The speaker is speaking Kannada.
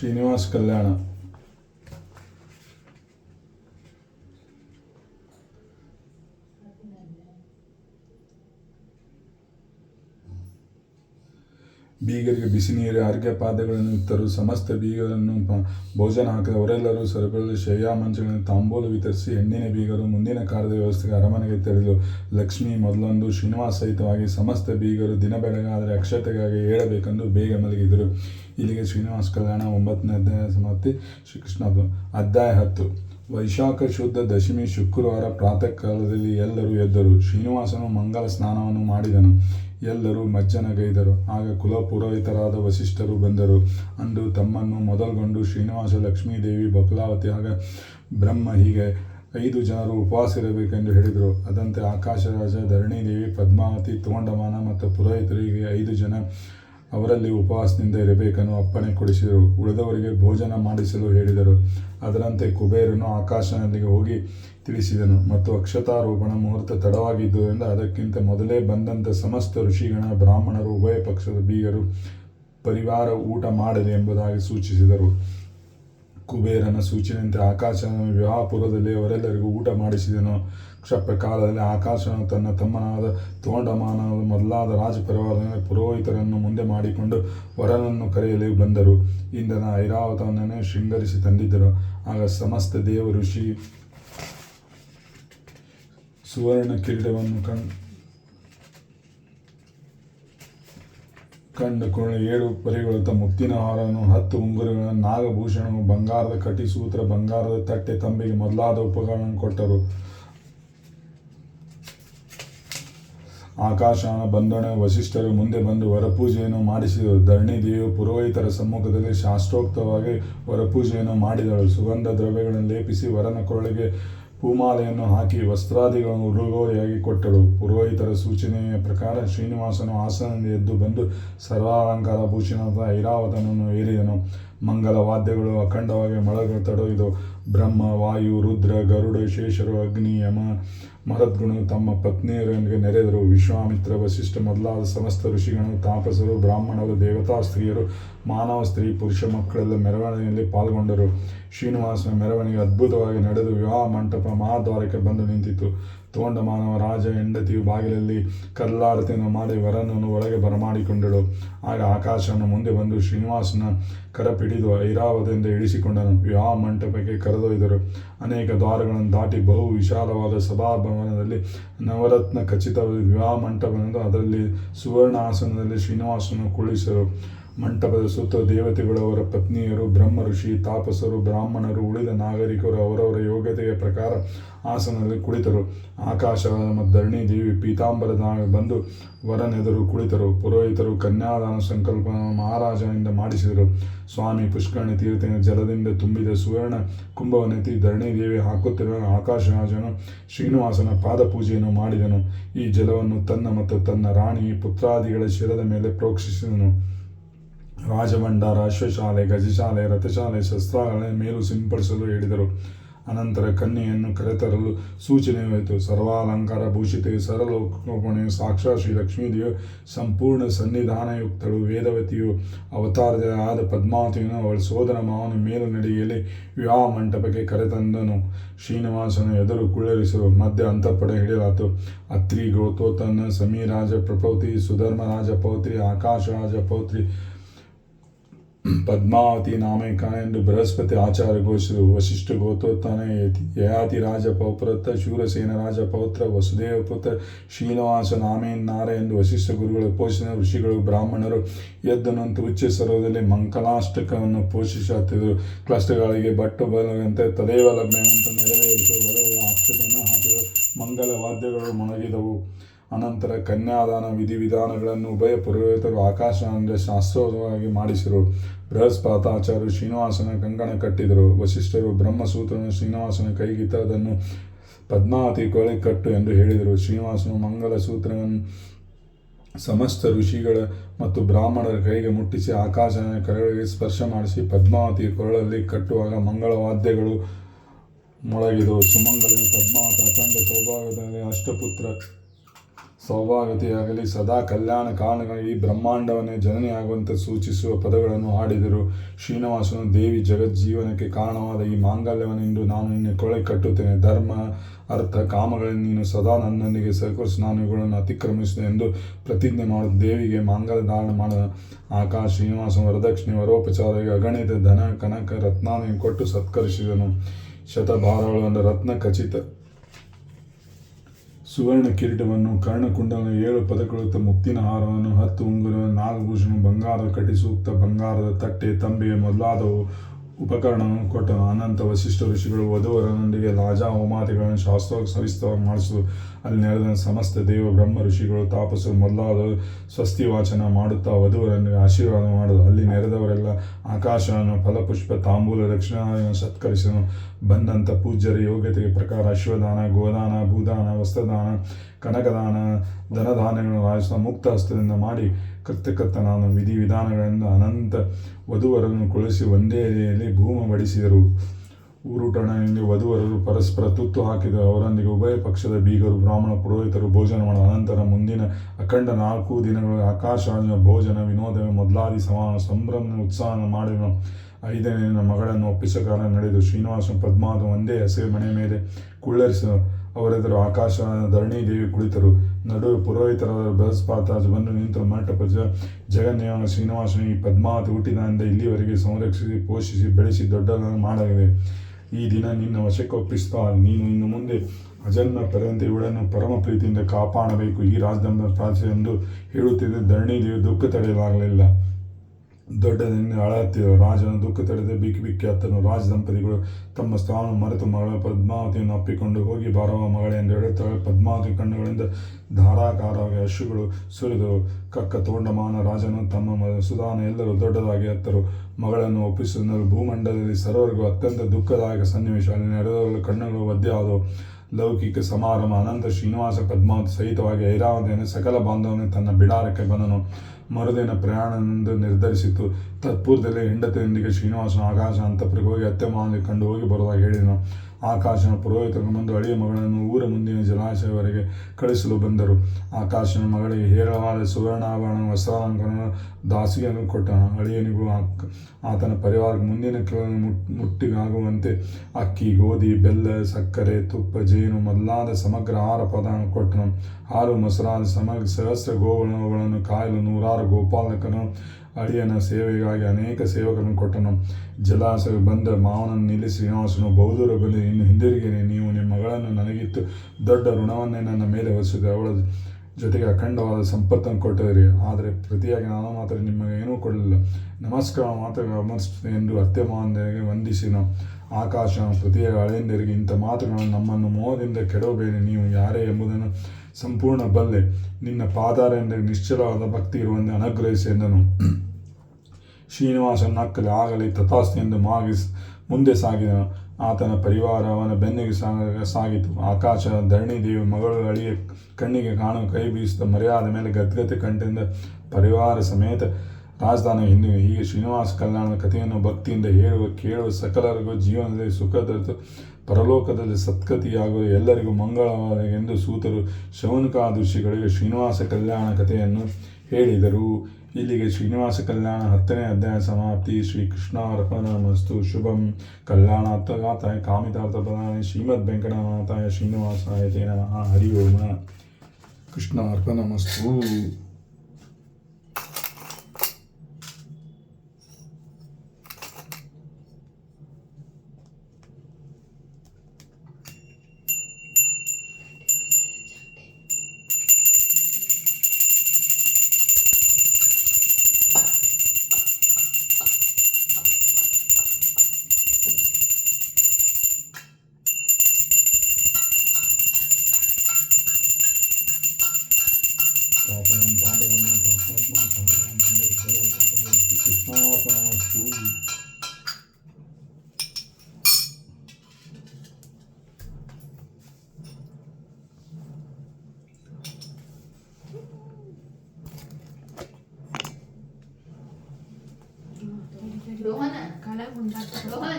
ಶ್ರೀನಿವಾಸ್ ಕಲ್ಯಾಣ ಬೀಗರಿಗೆ ಬಿಸಿ ನೀರು ಆರೋಗ್ಯ ಪಾದಗಳನ್ನು ಇತ್ತರು ಸಮಸ್ತ ಬೀಗರನ್ನು ಭೋಜನ ಹಾಕಿದ ಅವರೆಲ್ಲರೂ ಸರಬರಲ್ಲಿ ಶಯ್ಯಾ ಮಂಚಗಳನ್ನು ತಾಂಬೂಲ ವಿತರಿಸಿ ಹೆಣ್ಣಿನ ಬೀಗರು ಮುಂದಿನ ಕಾರ್ಯದ ವ್ಯವಸ್ಥೆಗೆ ಅರಮನೆಗೆ ತೆರೆದು ಲಕ್ಷ್ಮಿ ಮೊದಲೊಂದು ಶ್ರೀನಿವಾಸ ಸಹಿತವಾಗಿ ಸಮಸ್ತ ಬೀಗರು ದಿನ ಬೆಳಗಾದರೆ ಅಕ್ಷತೆಗಾಗಿ ಹೇಳಬೇಕೆಂದು ಬೇಗ ಮಲಗಿದರು. ಇಲ್ಲಿಗೆ ಶ್ರೀನಿವಾಸ ಕಲ್ಯಾಣ ಒಂಬತ್ತನೇ ಅಧ್ಯಾಯ ಸಮಾಪ್ತಿ. ಶ್ರೀಕೃಷ್ಣ ಅಧ್ಯಾಯ ಹತ್ತು. ವೈಶಾಖ ಶುದ್ಧ ದಶಮಿ ಶುಕ್ರವಾರ ಪ್ರಾತಃ ಕಾಲದಲ್ಲಿ ಎಲ್ಲರೂ ಎದ್ದರು. ಶ್ರೀನಿವಾಸನು ಮಂಗಲ ಸ್ನಾನವನ್ನು ಮಾಡಿದನು. ಎಲ್ಲರೂ ಮಜ್ಜನಗೈದರು. ಆಗ ಕುಲಪುರೋಹಿತರಾದ ವಸಿಷ್ಠರು ಬಂದರು. ಅಂದು ತಮ್ಮನ್ನು ಮೊದಲುಗೊಂಡು ಶ್ರೀನಿವಾಸ ಲಕ್ಷ್ಮೀದೇವಿ ಬಕಲಾವತಿ, ಆಗ ಬ್ರಹ್ಮ ಹೀಗೆ ಐದು ಜನರು ಉಪವಾಸ ಇರಬೇಕೆಂದು ಹೇಳಿದರು. ಅದಂತೆ ಆಕಾಶರಾಜ, ಧರಣಿದೇವಿ, ಪದ್ಮಾವತಿ, ತೋಂಡಮಾನ ಮತ್ತು ಪುರೋಹಿತರಿಗೆ ಐದು ಜನ ಅವರಲ್ಲಿ ಉಪವಾಸದಿಂದ ಇರಬೇಕನ್ನು ಅಪ್ಪಣೆ ಕೊಡಿಸಿದರು. ಉಳಿದವರಿಗೆ ಭೋಜನ ಮಾಡಿಸಲು ಹೇಳಿದರು. ಅದರಂತೆ ಕುಬೇರನು ಆಕಾಶನಲ್ಲಿಗೆ ಹೋಗಿ ತಿಳಿಸಿದನು ಮತ್ತು ಅಕ್ಷತಾರೋಪಣ ಮುಹೂರ್ತ ತಡವಾಗಿದ್ದುದರಿಂದ ಅದಕ್ಕಿಂತ ಮೊದಲೇ ಬಂದಂಥ ಸಮಸ್ತ ಋಷಿಗಣ, ಬ್ರಾಹ್ಮಣರು, ಉಭಯ ಪಕ್ಷದ ಬೀಗರು ಪರಿವಾರ ಊಟ ಮಾಡಲಿ ಎಂಬುದಾಗಿ ಸೂಚಿಸಿದರು. ಕುಬೇರನ ಸೂಚನೆಯಂತೆ ಆಕಾಶನ ವಿವಾಹಪುರದಲ್ಲಿ ಅವರೆಲ್ಲರಿಗೂ ಊಟ ಮಾಡಿಸಿದನು. ಕ್ಷಪ್ರ ಕಾಲದಲ್ಲಿ ಆಕಾಶನು ತನ್ನ ತಮ್ಮನಾದ ತೋಂಡಮಾನ ಮೊದಲಾದ ರಾಜಪರಿವಾರ ಪುರೋಹಿತರನ್ನು ಮುಂದೆ ಮಾಡಿಕೊಂಡು ವರನನ್ನು ಕರೆಯಲು ಬಂದರು. ಇಂದನ ಐರಾವತವನ್ನೇ ಶೃಂಗರಿಸಿ ತಂದಿದ್ದರು. ಆಗ ಸಮಸ್ತ ದೇವ ಋಷಿ ಸುವರ್ಣ ಕಿರೀಟವನ್ನು ಕಣ್ ಕಂಡುಕೊಂಡು ಏಳು ಪರಿಗಳು ತಮ್ಮ ಮುತ್ತಿನ ಹಾರವನ್ನು ಹತ್ತು ಉಂಗುರಗಳನ್ನು, ನಾಗಭೂಷಣವು ಬಂಗಾರದ ಕಟಿಸೂತ್ರ, ಬಂಗಾರದ ತಟ್ಟೆ, ತಂಬಿಗೆ ಮೊದಲಾದ ಉಪಕರಣ ಕೊಟ್ಟರು. ಆಕಾಶನ ಬಂಧನ ವಸಿಷ್ಠರು ಮುಂದೆ ಬಂದು ವರಪೂಜೆಯನ್ನು ಮಾಡಿಸಿದರು. ಧರಣಿದೇವಿಯು ಪುರೋಹಿತರ ಸಮ್ಮುಖದಲ್ಲಿ ಶಾಸ್ತ್ರೋಕ್ತವಾಗಿ ವರಪೂಜೆಯನ್ನು ಮಾಡಿದಳು. ಸುಗಂಧ ದ್ರವ್ಯಗಳನ್ನು ಲೇಪಿಸಿ ವರನ ಕೊರಳಿಗೆ ಹೂಮಾಲೆಯನ್ನು ಹಾಕಿ ವಸ್ತ್ರಾದಿಗಳನ್ನು ಉಡುಗೊರೆಯಾಗಿ ಕೊಟ್ಟಳು. ಪುರೋಹಿತರ ಸೂಚನೆಯ ಪ್ರಕಾರ ಶ್ರೀನಿವಾಸನು ಆಸನದಿಂದ ಎದ್ದು ಬಂದು ಸರ್ವಾಲಂಕಾರ ಭೂಷಣದ ಐರಾವತನನ್ನು ಏರಿದನು. ಮಂಗಲ ವಾದ್ಯಗಳು ಅಖಂಡವಾಗಿ ಮೊಳಗು ತಡವಿದು ಬ್ರಹ್ಮ, ವಾಯು, ರುದ್ರ, ಗರುಡ, ಶೇಷರು, ಅಗ್ನಿ, ಯಮ ಮರದ್ಗುಣು ತಮ್ಮ ಪತ್ನಿಯರೊಂದಿಗೆ ನೆರೆದರು. ವಿಶ್ವಾಮಿತ್ರ ವಸಿಷ್ಠ ಮೊದಲಾದ ಸಮಸ್ತ ಋಷಿಗಳು, ತಾಪಸರು, ಬ್ರಾಹ್ಮಣರು, ದೇವತಾ ಸ್ತ್ರೀಯರು, ಮಾನವ ಸ್ತ್ರೀ, ಪುರುಷ ಮಕ್ಕಳೆಲ್ಲ ಮೆರವಣಿಗೆಯಲ್ಲಿ ಪಾಲ್ಗೊಂಡರು. ಶ್ರೀನಿವಾಸನ ಮೆರವಣಿಗೆ ಅದ್ಭುತವಾಗಿ ನಡೆದು ವಿವಾಹ ಮಂಟಪ ಮಹಾದ್ವಾರಕ್ಕೆ ಬಂದು ನಿಂತಿತು ತೋಂಡಮಾನವ ರಾಜ, ಹೆಂಡತಿಯು ಬಾಗಿಲಲ್ಲಿ ಕಲ್ಲಾರತಿಯನ್ನು ಮಾಡಿ ವರನನ್ನು ಒಳಗೆ ಬರಮಾಡಿಕೊಂಡಳು. ಆಗ ಆಕಾಶವನ್ನು ಮುಂದೆ ಬಂದು ಶ್ರೀನಿವಾಸನ ಕರಪಿಡಿದು ಐರಾವತದಿಂದ ಇಳಿಸಿಕೊಂಡನು. ವಿವಾಹ ಮಂಟಪಕ್ಕೆ ಕರೆದೊಯ್ದರು. ಅನೇಕ ದ್ವಾರಗಳನ್ನು ದಾಟಿ ಬಹು ವಿಶಾಲವಾದ ಸಭಾಭವನದಲ್ಲಿ ನವರತ್ನ ಖಚಿತ ವಿವಾಹ ಮಂಟಪವೆಂದು ಅದರಲ್ಲಿ ಸುವರ್ಣ ಆಸನದಲ್ಲಿ ಶ್ರೀನಿವಾಸನು ಕುಳ್ಳಿಸರು ಮಂಟಪದ ಸುತ್ತ ದೇವತೆಗಳು, ಅವರ ಪತ್ನಿಯರು ಬ್ರಹ್ಮ ಋಷಿ ತಾಪಸರು, ಬ್ರಾಹ್ಮಣರು, ಉಳಿದ ನಾಗರಿಕರು ಅವರವರ ಯೋಗ್ಯತೆಯ ಪ್ರಕಾರ ಆಸನದಲ್ಲಿ ಕುಳಿತರು. ಆಕಾಶ ಮತ್ತು ಧರಣಿ ದೇವಿ ಪೀತಾಂಬರದಾಗ ಬಂದು ವರನೆದರು ಕುಳಿತರು. ಪುರೋಹಿತರು ಕನ್ಯಾದಾನ ಸಂಕಲ್ಪ ಮಹಾರಾಜನಿಂದ ಮಾಡಿಸಿದರು. ಸ್ವಾಮಿ ಪುಷ್ಕರಣಿ ತೀರ್ಥನ ಜಲದಿಂದ ತುಂಬಿದ ಸುವರ್ಣ ಕುಂಭವನೆತ್ತಿ ಧರಣಿ ದೇವಿ ಹಾಕುತ್ತಿರುವ ಆಕಾಶರಾಜನು ಶ್ರೀನಿವಾಸನ ಪಾದಪೂಜೆಯನ್ನು ಮಾಡಿದನು. ಈ ಜಲವನ್ನು ತನ್ನ ಮತ್ತು ತನ್ನ ರಾಣಿ, ಪುತ್ರಾದಿಗಳ ಶಿರದ ಮೇಲೆ ಪ್ರೋಕ್ಷಿಸಿದನು. ರಾಜಭಂಡಾರ ಅಶ್ವಶಾಲೆ, ಗಜಶಾಲೆ, ರಥಶಾಲೆ, ಶಸ್ತ್ರಾಲಯ ಮೇಲೂ ಸಿಂಪಡಿಸಲು ಹೇಳಿದರು. ಅನಂತರ ಕನ್ಯೆಯನ್ನು ಕರೆತರಲು ಸೂಚನೆಯಾಯಿತು ಸರ್ವಾಲಂಕಾರ ಭೂಷಿತೆ ಸರಲೋಪಣೆಯು ಸಾಕ್ಷಾತ್ ಶ್ರೀ ಲಕ್ಷ್ಮೀದೇವಿಯು ಸಂಪೂರ್ಣ ಸನ್ನಿಧಾನಯುಕ್ತಳು, ವೇದವತಿಯು, ಅವತಾರದ ಆದ ಪದ್ಮಾವತಿಯನ್ನು ಅವಳ ಸೋದರ ಮಾವನ ಮೇಲು ನಡಿಗೆಯಲ್ಲಿ ವಿವಾಹ ಮಂಟಪಕ್ಕೆ ಕರೆತಂದನು. ಶ್ರೀನಿವಾಸನ ಎದುರು ಕುಳ್ಳರಿಸಲು ಮಧ್ಯ ಅಂತಃಪಡೆ ಹಿಡಿಯಲಾತು. ಅತ್ರಿ ಗೌತೋತನ ಸಮೀರಾಜ ಪ್ರಪೌತಿ, ಸುಧರ್ಮರಾಜ ಪೌತ್ರಿ, ಆಕಾಶರಾಜ ಪೌತ್ರಿ ಪದ್ಮಾವತಿ ನಾಮೈಕ ಎಂದು ಬೃಹಸ್ಪತಿ ಆಚಾರ ಘೋಷಿಸಿದರು ವಶಿಷ್ಠ ಗೋತ್ರೋತ್ಥಾನ ಯಯಾತಿ ರಾಜ ಪೌಪ್ರತ ಶೂರಸೇನ ರಾಜ ಪೌತ್ರ ವಸುದೇವ ಪುತ್ರ, ಶ್ರೀನಿವಾಸ ನಾಮೇನ್ನಾರ ಎಂದು ವಶಿಷ್ಠ ಗುರುಗಳು ಪೋಷಣ ಋಷಿಗಳು, ಬ್ರಾಹ್ಮಣರು ಎದ್ದನಂತ ಉಚ್ಚ ಸ್ವರದಲ್ಲಿ ಮಂಕಲಾಷ್ಟಕವನ್ನು ಪೋಷಿಸುತ್ತಿದ್ದರು ಕ್ಲಸ್ಟರ್ಗಳಿಗೆ ಬಟ್ಟು ಬಲಗಂತೆ ತದೇವ ಲಗ್ನವಂತ ನೆರವೇರಿಸಿ ವರವು ಅಕ್ಷತೆಯನ್ನು ಹಾಕಿದರು. ಮಂಗಲ ವಾದ್ಯಗಳು ಮೊಣಗಿದವು. ಅನಂತರ ಕನ್ಯಾದಾನ ವಿಧಿವಿಧಾನಗಳನ್ನು ಉಭಯ ಪುರೋಹಿತರು ಆಕಾಶ ಅಂದರೆ ಶಾಸ್ತ್ರೋತವಾಗಿ ಮಾಡಿಸಿದರು. ಬೃಹಸ್ಪತಾಚಾರ್ಯರು ಶ್ರೀನಿವಾಸನ ಕಂಕಣ ಕಟ್ಟಿದರು. ವಶಿಷ್ಠರು ಬ್ರಹ್ಮಸೂತ್ರನು ಶ್ರೀನಿವಾಸನ ಕೈಗಿತ್ತ ಅದನ್ನು ಪದ್ಮಾವತಿ ಕೊಳೆ ಕಟ್ಟು ಎಂದು ಹೇಳಿದರು. ಶ್ರೀನಿವಾಸನು ಮಂಗಲ ಸೂತ್ರವನ್ನು ಸಮಸ್ತ ಋಷಿಗಳ ಮತ್ತು ಬ್ರಾಹ್ಮಣರ ಕೈಗೆ ಮುಟ್ಟಿಸಿ ಆಕಾಶನ ಕರೆಗಳಿಗೆ ಸ್ಪರ್ಶ ಮಾಡಿಸಿ ಪದ್ಮಾವತಿ ಕೊರಳಲ್ಲಿ ಕಟ್ಟುವಾಗ ಮಂಗಳವಾದ್ಯಗಳು ಮೊಳಗಿದವು. ಸುಮಂಗಲ ಪದ್ಮಾವತ, ಅಖಂಡ ಸೌಭಾಗ್ಯದಲ್ಲಿ ಅಷ್ಟಪುತ್ರ ಸೌಭಾಗ್ಯತೆಯಾಗಲಿ, ಸದಾ ಕಲ್ಯಾಣ ಕಾರಣಗಳ ಈ ಬ್ರಹ್ಮಾಂಡವನ್ನೇ ಜನನಿಯಾಗುವಂತೆ ಸೂಚಿಸುವ ಪದಗಳನ್ನು ಹಾಡಿದರು. ಶ್ರೀನಿವಾಸನು ದೇವಿ ಜಗಜ್ಜೀವನಕ್ಕೆ ಕಾರಣವಾದ ಈ ಮಾಂಗಲ್ಯವನ್ನಿಂದು ನಾನು ನಿನ್ನೆ ಕೊಳೆ ಕಟ್ಟುತ್ತೇನೆ. ಧರ್ಮ, ಅರ್ಥ ಕಾಮಗಳನ್ನು ನೀನು ಸದಾ ನನ್ನೊಂದಿಗೆ ಸಹಕರಿಸಿ. ನಾನು ಇವುಗಳನ್ನು ಅತಿಕ್ರಮಿಸಿದೆ ಎಂದು ಪ್ರತಿಜ್ಞೆ ಮಾಡಿದ ದೇವಿಗೆ ಮಾಂಗಲ್ಯ ಧಾರಣ ಮಾಡಿದ ಆಕಾಶ ಶ್ರೀನಿವಾಸ ವರದಕ್ಷಿಣೆ ವರೋಪಚಾರಿಗೆ ಅಗಣಿತ ಧನ, ಕನಕ ರತ್ನಾನ ಕೊಟ್ಟು ಸತ್ಕರಿಸಿದನು. ಶತಭಾರಗಳನ್ನು ರತ್ನ ಖಚಿತ. ಸುವರ್ಣ ಕಿರೀಟವನ್ನು ಕರ್ಣಕುಂಡವನ್ನು ಏಳು ಪದಕಳುತ್ತ ಮುಕ್ತಿನ ಹಾರವನ್ನು, ಹತ್ತು ಉಂಗುರ ಭೂಷಣ ಬಂಗಾರದ ಕಟಿ ಸೂಕ್ತ ಬಂಗಾರದ ತಟ್ಟೆ ತಂಬೆ ಮೊದಲಾದವು. ಉಪಕರಣವನ್ನು ಕೊಟ್ಟನು ಅನಂತ ವಶಿಷ್ಠ ಋಷಿಗಳು ವಧುವರನೊಂದಿಗೆ ರಾಜ ಹೋಮಾದಿಗಳನ್ನು ಶಾಸ್ತ್ರ ಸವಿಸ್ತವಾಗಿ ಮಾಡಿಸಿದರು ಅಲ್ಲಿ ನೆರೆದ ಸಮಸ್ತ ದೇವ ಬ್ರಹ್ಮ ಋಷಿಗಳು ತಾಪಸರು ಮೊದಲಾದ ಸ್ವಸ್ತಿ ವಾಚನ ಮಾಡುತ್ತಾ ವಧುವರನ್ನು ಆಶೀರ್ವಾದ ಮಾಡಿದರು. ಅಲ್ಲಿ ನೆರೆದವರೆಲ್ಲ ಆಕಾಶವನ್ನು, ಫಲಪುಷ್ಪ, ತಾಂಬೂಲ ದಕ್ಷಿಣಾದಿಗಳನ್ನು ಸತ್ಕರಿಸಿದನು. ಬಂದಂಥ ಪೂಜ್ಯರ ಯೋಗ್ಯತೆಗೆ ಪ್ರಕಾರ ಅಶ್ವದಾನ, ಗೋದಾನ, ಭೂದಾನ, ವಸ್ತ್ರದಾನ ಕನಕದಾನ ಧನಧಾನ್ಯಗಳನ್ನು ರಾಜಿಸುವ ಮುಕ್ತ ಹಸ್ತದಿಂದ ಮಾಡಿ ಕರ್ತಕರ್ತನಾದ ವಿಧಿ ವಿಧಾನಗಳಿಂದ ಅನಂತ ವಧುವರನ್ನು ಕೊಳಿಸಿ ಒಂದೇ ಭೂಮ ಬಡಿಸಿದರು. ಊರುಟಣೆಯಲ್ಲಿ ವಧುವರರು ಪರಸ್ಪರ ತುತ್ತು ಹಾಕಿದರು ಅವರೊಂದಿಗೆ ಉಭಯ ಪಕ್ಷದ ಬೀಗರು ಬ್ರಾಹ್ಮಣ ಪುರೋಹಿತರು ಭೋಜನ ಮಾಡಿದ ಅನಂತರ ಮುಂದಿನ ಅಖಂಡ ನಾಲ್ಕು ದಿನಗಳು ಆಕಾಶವಾಣಿಯ ಭೋಜನ ವಿನೋದ ಮೊದಲಾದಿ ಸಮಾನ ಸಂಭ್ರಮ ಉತ್ಸಾಹ ಮಾಡಿದನು ಐದನೇ ದಿನ ಮಗಳನ್ನು ಒಪ್ಪಿಸಕಾರ ನಡೆದು ಶ್ರೀನಿವಾಸ ಪದ್ಮಾದ ಒಂದೇ ಹಸಿರು ಮನೆ ಮೇಲೆ ಕುಳ್ಳರಿಸಿದರು ಅವರೆದುರು ಆಕಾಶ ಧರಣಿ ದೇವಿ ಕುಳಿತರು. ನಡುವೆ ಪುರೋಹಿತರಾದ ಬೃಹಸ್ಪಾತಾಜ್ ಬಂದು ನಿಂತು ಮಂಟಪ ಜ ಶ್ರೀನಿವಾಸನಿ ಪದ್ಮಾವತಿ ಹುಟ್ಟಿನಿಂದ ಇಲ್ಲಿವರೆಗೆ ಸಂರಕ್ಷಿಸಿ, ಪೋಷಿಸಿ, ಬೆಳೆಸಿ ದೊಡ್ಡದನ್ನು ಮಾಡಲಾಗಿದೆ ಈ ದಿನ ನಿನ್ನ ವಶಕ್ಕೆ ಒಪ್ಪಿಸ್ತಾ ನೀನು ಇನ್ನು ಮುಂದೆ ಅಜನ್ಮ ಪರಂತೆ ಇವಳನ್ನು ಪರಮ ಪ್ರೀತಿಯಿಂದ ಕಾಪಾಡಬೇಕು. ಈ ರಾಜದಂಬ ಪ್ರಾಚೆ ಎಂದು ಹೇಳುತ್ತಿದ್ದ ಧರಣಿ ದೇವಿ ದುಃಖ ತಡೆಯಲಾಗಲಿಲ್ಲ ದೊಡ್ಡದನ್ನು ಅಳತ್ತಿದರು ರಾಜನ ದುಃಖ ತಡೆದು ಬಿಕ್ಕಿ ಬಿಕ್ಕಿ ಅತ್ತನು ರಾಜ ದಂಪತಿಗಳು ತಮ್ಮ ಸ್ಥಾನ ಮರೆತು ಮಗಳ ಪದ್ಮಾವತಿಯನ್ನು ಅಪ್ಪಿಕೊಂಡು ಹೋಗಿ ಬಾರವ ಮಗಳೇ ಎಂದು ಹೇಳುತ್ತಾಳೆ. ಪದ್ಮಾವತಿ ಕಣ್ಣುಗಳಿಂದ ಧಾರಾಕಾರವಾಗಿ ಅಶ್ರುಗಳು ಸುರಿದು ಕಕ್ಕ ತೋಂಡಮಾನ ರಾಜನು ತಮ್ಮ ಸುಧಾನ ಎಲ್ಲರೂ ದೊಡ್ಡದಾಗಿ ಅತ್ತರು ಮಗಳನ್ನು ಒಪ್ಪಿಸಿದ ಭೂಮಂಡಲದಲ್ಲಿ ಸರ್ವರಿಗೂ ಅತ್ಯಂತ ದುಃಖದಾಯಕ ಸನ್ನಿವೇಶ ಅಲ್ಲಿ ನೆರೆದವರಲ್ಲಿ ಕಣ್ಣುಗಳು ಒದ್ದೆ ಆದವು. ಲೌಕಿಕ ಸಮಾರಂಭ, ಅನಂತ ಶ್ರೀನಿವಾಸ ಪದ್ಮಾವತಿ ಸಹಿತವಾಗಿ ಐರಾವತಿಯನ್ನು ಸಕಲ ಬಾಂಧವನ ತನ್ನ ಬಿಡಾರಕ್ಕೆ ಬಂದನು. ಮರುದಿನ ಪ್ರಯಾಣವೆಂದು ನಿರ್ಧರಿಸಿತು. ತತ್ಪೂರ್ವದಲ್ಲಿ ಹೆಂಡತಿಯೊಂದಿಗೆ ಶ್ರೀನಿವಾಸನ ಆಕಾಶ ಅಂತಪುರಕ್ಕೆ ಹೋಗಿ ಅತ್ತೆ ಕಂಡು ಹೋಗಿ ಬರುವಾಗ ಹೇಳಿದನು. ಆಕಾಶನ ಪುರೋಹಿತನ ಬಂದು ಅಳಿಯ ಮಗಳನ್ನು ಊರ ಮುಂದಿನ ಜಲಾಶಯವರೆಗೆ ಕಳಿಸಲು ಬಂದರು. ಆಕಾಶನ ಮಗಳಿಗೆ ಹೇರಳವಾದ ಸುವರ್ಣಾಭರಣ ವಸ್ತ್ರಾಲಂಕರಣ ದಾಸಿಯನ್ನು ಕೊಟ್ಟನು. ಅಳಿಯನಿಗೂ ಆತನ ಪರಿವಾರಕ್ಕೆ ಮುಂದಿನ ಕೆಲವು ಮುಟ್, ಮುಟ್ಟಿಗಾಗುವಂತೆ ಅಕ್ಕಿ, ಗೋಧಿ, ಬೆಲ್ಲ, ಸಕ್ಕರೆ, ತುಪ್ಪ, ಜೇನು ಮೊದಲಾದ ಸಮಗ್ರ ಆಹಾರ ಪದಾರ್ಥ ಕೊಟ್ಟನು. ಹಾಲು, ಮೊಸರಾದ ಸಮಗ್ರ ಸಹಸ್ರ ಗೋವುಗಳನ್ನು ಕಾಯಲು ನೂರಾರು ಗೋಪಾಲಕನು ಅಳಿಯನ ಸೇವೆಗಾಗಿ ಅನೇಕ ಸೇವಕರನ್ನು ಕೊಟ್ಟನು. ಜಲಾಶಯ ಬಂದ ಮಾವನನ್ನು ನಿಲ್ಲಿ ಶ್ರೀನಿವಾಸನು ಬಹುದೂರ ಬಂದು ಇನ್ನು ಹಿಂದಿರುಗಿರಿ. ನೀವು ನಿಮ್ಮ ಮಗಳನ್ನು ನನಗಿತ್ತು ದೊಡ್ಡ ಋಣವನ್ನೇ ನನ್ನ ಮೇಲೆ ಹೊರಿಸಿದೆ ಅವಳ ಜೊತೆಗೆ ಅಖಂಡವಾದ ಸಂಪತ್ತನ್ನು ಕೊಟ್ಟಿರಿ. ಆದರೆ ಪ್ರತಿಯಾಗಿ ನಾನು ಮಾತ್ರ ನಿಮಗೆ ಏನೂ ಕೊಡಲಿಲ್ಲ. ನಮಸ್ಕಾರ ಮಾತ್ರ ಗಮನಿಸ್ತೇನೆ ಎಂದು ಅತ್ತೆ ಮಾವನಿಗೆ ವಂದಿಸಿನ ಆಕಾಶ ಪ್ರತಿಯಾಗಿ ಹಳೆಯಂದರಿಗೆ ಇಂಥ ಮಾತುಗಳನ್ನು ನಮ್ಮನ್ನು ಮೋಹದಿಂದ ಕೆಡವಬೇಡಿ. ನೀವು ಯಾರೇ ಎಂಬುದನ್ನು ಸಂಪೂರ್ಣ ಬಲ್ಲೆ. ನಿನ್ನ ಪಾದಾರೆಂದರೆ ನಿಶ್ಚಲವಾದ ಭಕ್ತಿ ಇರುವಂತೆ ಅನುಗ್ರಹಿಸಿ ಎಂದನು. ಶ್ರೀನಿವಾಸನ ನಕ್ಕಲೆ ಆಗಲಿ ತಥಾಸ್ತಿ ಎಂದು ಮಾಗಿಸ್ ಮುಂದೆ ಸಾಗಿದನು. ಆತನ ಪರಿವಾರ ಅವನ ಬೆನ್ನಿಗೆ ಸಾಗಿತು. ಆಕಾಶ, ಧರಣಿ, ದೇವಿ, ಮಗಳು, ಅಳಿಯ ಕಣ್ಣಿಗೆ ಕಾಣುವ ಕೈ ಬೀಸಿದ ಮರ್ಯಾದ ಮೇಲೆ ಗದ್ಗತೆ ಕಂಠದಿಂದ ಪರಿವಾರ ಸಮೇತ ರಾಜಧಾನಿ ಹಿಂದೆ ಹೀಗೆ ಶ್ರೀನಿವಾಸ ಕಲ್ಯಾಣದ ಕಥೆಯನ್ನು ಭಕ್ತಿಯಿಂದ ಹೇಳುವ, ಕೇಳುವ ಸಕಲರಿಗೂ ಜೀವನದಲ್ಲಿ ಸುಖ ದೊರೆತು. ಪರಲೋಕದಲ್ಲಿ ಸತ್ಕತಿಯಾಗುವ ಎಲ್ಲರಿಗೂ ಮಂಗಳವಾದ ಎಂದು ಸೂತರು ಶೌನಕಾದೃಶಿಗಳಿಗೆ ಶ್ರೀನಿವಾಸ ಕಲ್ಯಾಣ ಕಥೆಯನ್ನು ಹೇಳಿದರು. ಇಲ್ಲಿಗೆ ಶ್ರೀನಿವಾಸ ಕಲ್ಯಾಣ ಹತ್ತನೇ ಅಧ್ಯಾಯ ಸಮಾಪ್ತಿ. ಶ್ರೀ ಕೃಷ್ಣಾರ್ಪಣಮಸ್ತು ಶುಭಂ. ಕಲ್ಯಾಣಾರ್ಥಗಾತಾಯ. ಕಾಮಿತಾರ್ಥ ಪ್ರಧಾನ ಶ್ರೀಮದ್ ವೆಂಕಟನಾಥಾಯ. ಶ್ರೀನಿವಾಸಾಯ. ತೇ ಹರಿ ಓಮ ಕೃಷ್ಣ ಅರ್ಪಣಮಸ್ತು Vamos lá.